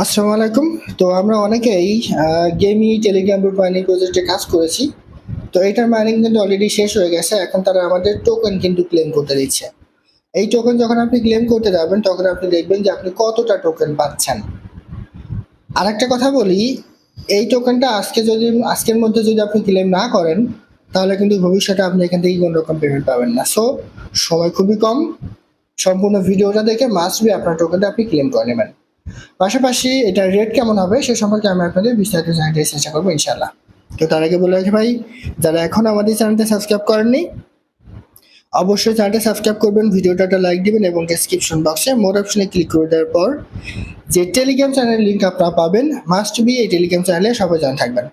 আসসালামু আলাইকুম। তো আমরা অনেকেই গেমি টেলিগ্রাম গ্রুপ মাইনিং প্রজেক্টে কাজ করেছি। তো এটার মাইনিং কিন্তু অলরেডি শেষ হয়ে গেছে। এখন তারা আমাদের টোকেন কিন্তু ক্লেম করতে দিচ্ছে। এই টোকেন যখন আপনি ক্লেম করতে যাবেন, তখন আপনি দেখবেন যে আপনি কতটা টোকেন পাচ্ছেন। আরেকটা কথা বলি, এই টোকেনটা আজকে যদি, আজকের মধ্যে যদি আপনি ক্লেম না করেন, তাহলে কিন্তু ভবিষ্যতে আপনি এখান থেকে কোনো রকম পেমেন্ট পাবেন না। সো সময় খুবই কম। সম্পূর্ণ ভিডিওটা দেখে মাস্ট বি আপনার টোকেনটা আপনি ক্লেম করে নেবেন। পাশাপাশি এটার রেট কেমন হবে সে সম্পর্কে আমি আপনাদের বিস্তারিত জানাতে চেষ্টা করব ইনশাল্লাহ তো তার আগে বলে রাখি ভাই, যারা এখন আমাদের চ্যানেলটা সাবস্ক্রাইব করেননি, অবশ্যই চ্যানেলটা সাবস্ক্রাইব করবেন ভিডিওটা একটা লাইক দিবেন এবং ডেসক্রিপশন বক্সে মোর অপশনে ক্লিক করে দেওয়ার পর যে টেলিগ্রাম চ্যানেলের লিঙ্ক আপনারা পাবেন মাস্ট বি এই টেলিগ্রাম চ্যানেলে সবাই জানা থাকবেন।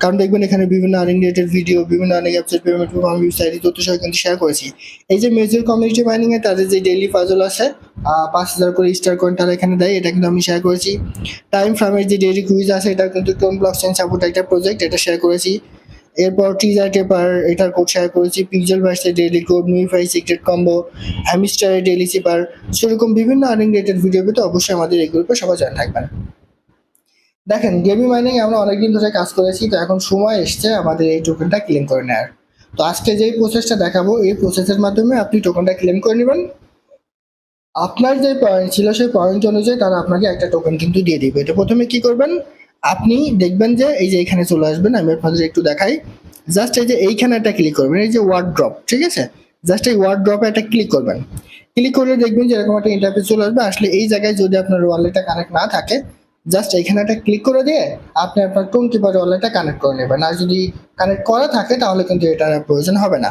কারণ দেখবেন এখানে বিভিন্ন আর্নিং রিলেটেড ভিডিও বিভিন্ন আর্নিং অ্যাপসের পেমেন্ট আমি ওয়েবসাইটে তথ্য সহ কিন্তু শেয়ার করেছি। এই যে মেজর কমিউনিটি মাইনিং এ তাদের যে ডেইলি পাজল আছে পাঁচ হাজার করে স্টার কয়েন তারা এখানে দেয়, এটা কিন্তু আমি শেয়ার করেছি। টাইম ফ্রামের যে ডেইলি কুইজ আছে, এটা কিন্তু টোন ব্লক চেঞ্জ সাপোর্ট একটা প্রজেক্ট এটা শেয়ার করেছি। এরপর টিজার টেপার এটার কোড শেয়ার করেছি। Pixel ভার্সের daily code MemeFi secret combo হ্যামিস্টারের daily cipher সেরকম বিভিন্ন আর্নিং রিলেটেড ভিডিও পেতে অবশ্যই আমাদের এই গ্রুপে সবাই জানা থাকবেন। দেখেন গেমি মাইনিং আমরা অনেকদিন ধরে কাজ করেছি, তো এখন সময় এসছে আমাদের এই টোকেনটা ক্লেম করে নেওয়ার তো আজকে যেই প্রসেসটা দেখাবো, এই প্রসেসের মাধ্যমে আপনি টোকেনটা ক্লেম করে নেবেন। আপনার যে পয়েন্ট ছিল, সেই পয়েন্ট অনুযায়ী তারা আপনাকে একটা টোকেন কিন্তু দিয়ে দিবে। এটা প্রথমে কি করবেন, আপনি দেখবেন যে এই যে এখানে চলে আসবেন, আমি আপনাদের একটু দেখাই। জাস্ট এই যে এইখানে একটা ক্লিক করবেন, এই যে ওয়ার্ড ড্রপ ঠিক আছে? জাস্ট এই ওয়ার্ড ড্রপে একটা ক্লিক করবেন। ক্লিক করলে দেখবেন যে এরকম একটা ইন্টারফেস চলে আসবে। আসলে এই জায়গায় যদি আপনার ওয়ালেটটা কানেক্ট না থাকে জাস্ট এখানে একটা ক্লিক করে দিয়ে আপনি আপনার টোন কিপার ওয়ালেটটা কানেক্ট করে নেবেন। আর যদি কানেক্ট করা থাকে তাহলে কিন্তু এটার প্রয়োজন হবে না।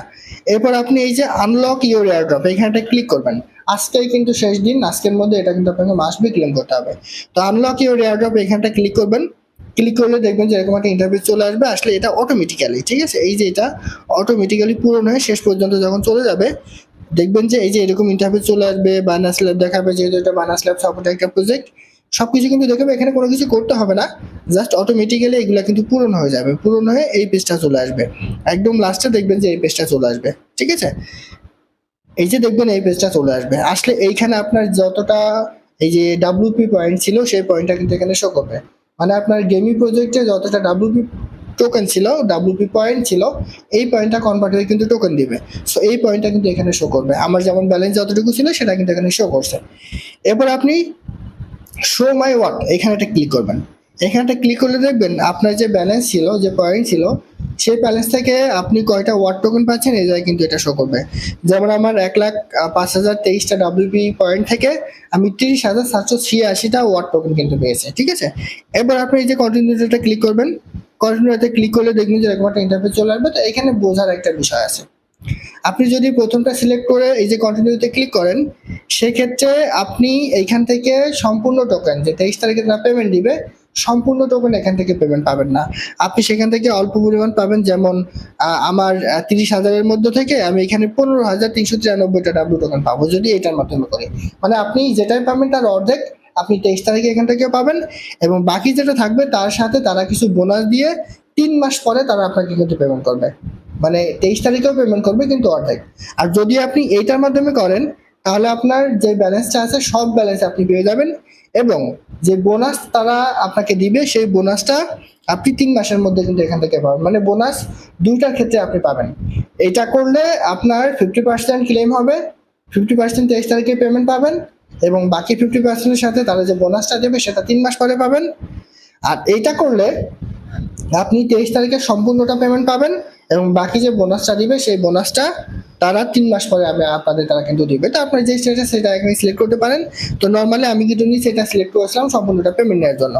এরপর আপনি এই যে আনলক ইউর এয়ারড্রপ এখানে একটা ক্লিক করবেন। আজকেই কিন্তু শেষ দিন, আজকের মধ্যে এটা কিন্তু আপনাকে মাস বি ক্লেম করতে হবে। তো আনলক ইউর এয়ারড্রপ এখানটা ক্লিক করবেন। ক্লিক করলে দেখবেন যে এরকম একটা ইন্টারভিউ চলে আসবে, আসলে এটা অটোমেটিক্যালি ঠিক আছে? এই যে এটা অটোমেটিক্যালি পূরণ হয়ে শেষ পর্যন্ত যখন চলে যাবে, দেখবেন যে এই যে এরকম ইন্টারভিউ চলে আসবে বানাস ল্যাব দেখাবে, যেহেতু এটা বানাস ল্যাব সাপোর্ট একটা প্রজেক্ট সব কিছু কিন্তু দেখাবে এখানে কোনো কিছু করতে হবে না। জাস্ট অটোমেটিক্যালি এগুলো কিন্তু পূরণ হয়ে যাবে, পূরণ হয়ে এই পেজটা চলে আসবে। একদম লাস্টে দেখবেন যে এই পেজটা চলে আসবে, ঠিক আছে? এই যে দেখবেন এই পেজটা চলে আসবে। আসলে এইখানে আপনার যতটা এই যে ডাব্লিউপি পয়েন্ট ছিল, সেই পয়েন্টটা কিন্তু এখানে শো করবে। মানে আপনার গেমিং প্রজেক্টে যতটা ডাব্লিউপি টোকেন ছিল ডাব্লিউপি পয়েন্ট ছিল, এই পয়েন্টটা কনভার্ট হয়ে কিন্তু টোকেন দিবে। সো এই পয়েন্টটা কিন্তু এখানে শো করবে। আমার যেমন ব্যালেন্স যতটুকু ছিল, সেটা কিন্তু এখানে শো করছে। এরপর আপনি শো মাই ওয়াট এখানে একটা ক্লিক করবেন। এখানটা ক্লিক করলে দেখবেন আপনার যে ব্যালেন্স ছিল, যে পয়েন্ট ছিল, সেই ব্যালেন্স থেকে আপনি কয়টা ওয়াট টোকেন পাচ্ছেন, এই জায়গায় কিন্তু এটা শো করবে। যেমন আমার এক লাখ পাঁচ হাজার তেইশটা ডাব্লিউপি পয়েন্ট থেকে আমি তিরিশ হাজার সাতশো ছিয়াশিটা ওয়াট টোকেন কিন্তু পেয়েছি, ঠিক আছে? এবার আপনি এই যে কন্টিনিউটা ক্লিক করবেন কন্টিনিউতে ক্লিক করলে দেখবেন যে এরকম একটা ইন্টারফেস চলে আসবে। তো এখানে বোঝার একটা বিষয় আছে। আপনি যদি প্রথমটা সিলেক্ট করে এই যে কন্টিনিউতে ক্লিক করেন সেক্ষেত্রে আপনি এইখান থেকে সম্পূর্ণ টোকেন যে তেইশ তারিখে তারা পেমেন্ট দিবে সম্পূর্ণ টোকেন এখান থেকে পেমেন্ট পাবেন না। আপনি সেখান থেকে অল্প পরিমাণ পাবেন, যেমন আমার তিরিশ হাজারের মধ্যে থেকে আমি এখানে পনেরো হাজার তিনশো তিরানব্বইটা ডাব্লু টোকেন পাবো, যদি এটার মাধ্যমে করি। মানে আপনি যেটাই পাবেন তার অর্ধেক আপনি তেইশ তারিখে এখান থেকে পাবেন এবং বাকি যেটা থাকবে তার সাথে তারা কিছু বোনাস দিয়ে তিন মাস পরে তারা আপনাকে কিন্তু পেমেন্ট করবে। মানে তেইশ তারিখেও পেমেন্ট করবে কিন্তু অর্ধেক। আর যদি আপনি এইটার মাধ্যমে করেন তাহলে আপনার যে ব্যালেন্সটা আছে, সব ব্যালেন্স আপনি পেয়ে যাবেন এবং যে বোনাস তারা আপনাকে দিবে, সেই বোনাসটা আপনি তিন মাসের মধ্যে কিন্তু এখান থেকে পাবেন। মানে বোনাস দুইটার ক্ষেত্রে আপনি পাবেন। এটা করলে আপনার ফিফটি পার্সেন্ট ক্লেম হবে ফিফটি পার্সেন্ট তেইশ তারিখে পেমেন্ট পাবেন এবং বাকি ফিফটি পার্সেন্টের সাথে তারা যে বোনাসটা দেবে, সেটা তিন মাস পরে পাবেন। আর এইটা করলে আপনি তেইশ তারিখে সম্পূর্ণটা পেমেন্ট পাবেন এবং বাকি যে বোনাসটা দিবে, সেই বোনাসটা তারা তিন মাস পরে আমি আপনাদের তারা কিন্তু দিবে। তো আপনার যে স্টেটাস সেটা এখানে সিলেক্ট করতে পারেন। তো নর্মালি আমি কিন্তু নিয়ে সেটা সিলেক্ট করেছিলাম সম্পূর্ণটা পেমেন্ট নেওয়ার জন্য।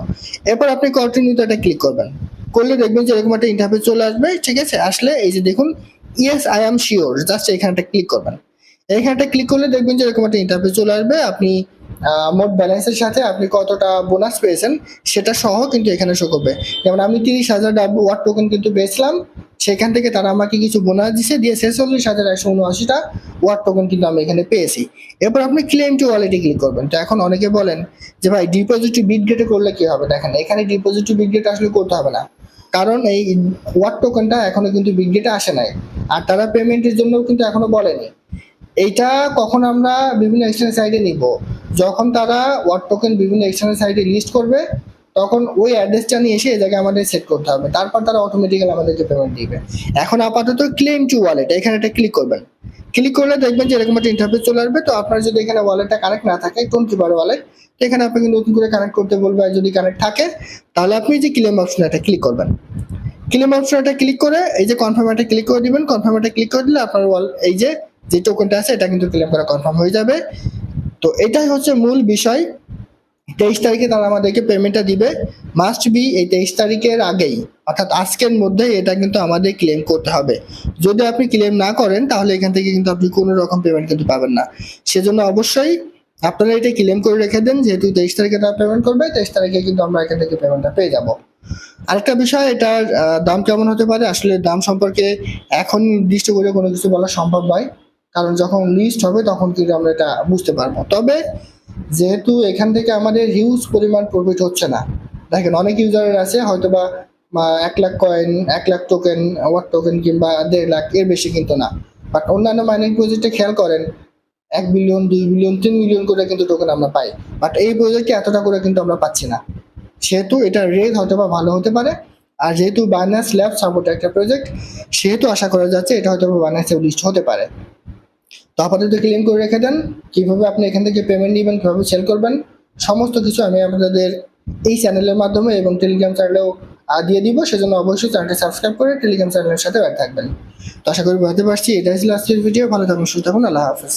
এরপর আপনি কন্টিনিউতে এটা ক্লিক করবেন। করলে দেখবেন যে এরকম একটা ইন্টারফেস চলে আসবে, ঠিক আছে? আসলে এই যে দেখুন yes I am sure just এখানটা ক্লিক করবেন। এখানটা ক্লিক করলে দেখবেন যে এরকম একটা ইন্টারফেস চলে আসবে। আপনি মোট ব্যালেন্সের সাথে আপনি কতটা বোনাস পেয়েছেন সেটা সহ কিন্তু এখানে শো করবে। যেমন আমি তিরিশ হাজার ডাব্লু ওয়াট টোকেন কিন্তু পেয়েছিলাম সেখান থেকে তারা আমাকে কিছু বোনাস দিছে, দিয়ে শেষ ছেচল্লিশ হাজার একশো উনআশিটা ওয়াট টোকেন কিন্তু আমি এখানে পেয়েছি। এরপর আপনি ক্লেম টু ওয়ালেটে ক্লিক করবেন। তো এখন অনেকে বলেন যে, ভাই ডিপোজিট বিট গেটে করলে কি হবে? দেখেন, এখানে ডিপোজিট টু বিট গেট আসলে করতে হবে না। কারণ এই ওয়াট টোকেনটা এখনও কিন্তু বিট গেটে আসে নাই। আর তারা পেমেন্টের জন্য কিন্তু এখনও বলেনি। এইটা কখন আমরা বিভিন্ন এক্সচেঞ্জ সাইটে নিব। যখন তারা ওয়ার্ড টোকেন বিভিন্ন এক্সচেঞ্জ সাইটে লিস্ট করবে, তখন ওই অ্যাড্রেসটা নিয়ে এসে এই জায়গায় আমাদের সেট করতে হবে। তারপর তারা অটোমেটিক্যালি আমাদেরকে পেমেন্ট দিবে। এখন আপাতত ক্লেম টু ওয়ালেট এখানে একটা ক্লিক করবেন। ক্লিক করলে দেখবেন যে এরকম একটা ইন্টারফেস চলে আসবে। তো আপনার যদি এখানে ওয়ালেটটা কানেক্ট না থাকে কোন কিপার ওয়ালেট এখানে আপনাকে নতুন করে কানেক্ট করতে বলবে আর যদি কানেক্ট থাকে, তাহলে আপনি যে ক্লেম অপশন এটা ক্লিক করবেন। ক্লেম অপশনটা ক্লিক করে, এই যে কনফার্ম এটা ক্লিক করে দিবেন। কনফার্ম এটা ক্লিক করে দিলে আপনার ওয়াল এই যে যে টোকেনটা আছে, এটা কিন্তু ক্লেম করা কনফার্ম হয়ে যাবে। তো এটাই হচ্ছে মূল বিষয়। তেইশ তারিখে তারা আমাদেরকে পেমেন্টটা দিবে। মাস্ট বি এই তেইশ তারিখের আগেই, অর্থাৎ আজকের মধ্যে এটা কিন্তু আমাদের ক্লেম করতে হবে। যদি আপনি ক্লেম না করেন, তাহলে এখান থেকে কিন্তু আপনি কোনো রকম পেমেন্ট কিন্তু পাবেন না। সেজন্য অবশ্যই আপনারা এটা ক্লেম করে রেখে দেন, যেহেতু তেইশ তারিখে তারা পেমেন্ট করবে, তেইশ তারিখে কিন্তু আমরা এখান থেকে পেমেন্টটা পেয়ে যাব। আরেকটা বিষয়, এটার দাম কেমন হতে পারে? আসলে দাম সম্পর্কে এখন নির্দিষ্ট করে কোনো কিছু বলা সম্ভব নয়। কারণ যখন লিস্ট হবে তখন কিন্তু আমরা এটা বুঝতে পারব। তবে যেহেতু এখান থেকে আমাদের হিউজ পরিমাণ প্রফিট হচ্ছে না, দেখেন অনেক ইউজারের আছে হয়তো বা বা এক লাখ কয়েন এক লাখ টোকেন ওয়াট টোকেন কিংবা দেড় লাখ, এর বেশি কিন্তু না। বাট অন্যান্য মাইনিং প্রজেক্টে খেয়াল করেন, এক বিলিয়ন দুই বিলিয়ন তিন মিলিয়ন করে কিন্তু টোকেন আমরা পাই। বাট এই প্রজেক্টে এতটা করে কিন্তু আমরা পাচ্ছি না। সেহেতু এটা রেট হয়তো বা ভালো হতে পারে, আর যেহেতু বাইনান্স ল্যাব সাপোর্ট একটা প্রজেক্ট সেহেতু আশা করা যাচ্ছে এটা হয়তো বাইনান্সে লিস্ট হতে পারে। আপাতত ক্লিন করে রেখে দেন। কীভাবে আপনি এখান থেকে পেমেন্ট নেবেন, কীভাবে সেল করবেন, সমস্ত কিছু আমি আপনাদের এই চ্যানেলের মাধ্যমে এবং টেলিগ্রাম চ্যানেলেও দিয়ে দিব। সেজন্য অবশ্যই চ্যানেলটি সাবস্ক্রাইব করে টেলিগ্রাম চ্যানেলের সাথে অ্যাড থাকবেন। তো আশা করি বুঝতে পারছি। এটা ছিল আজকের ভিডিও ভালো থাকুন, সুস্থ থাকুন। আল্লাহ হাফেজ।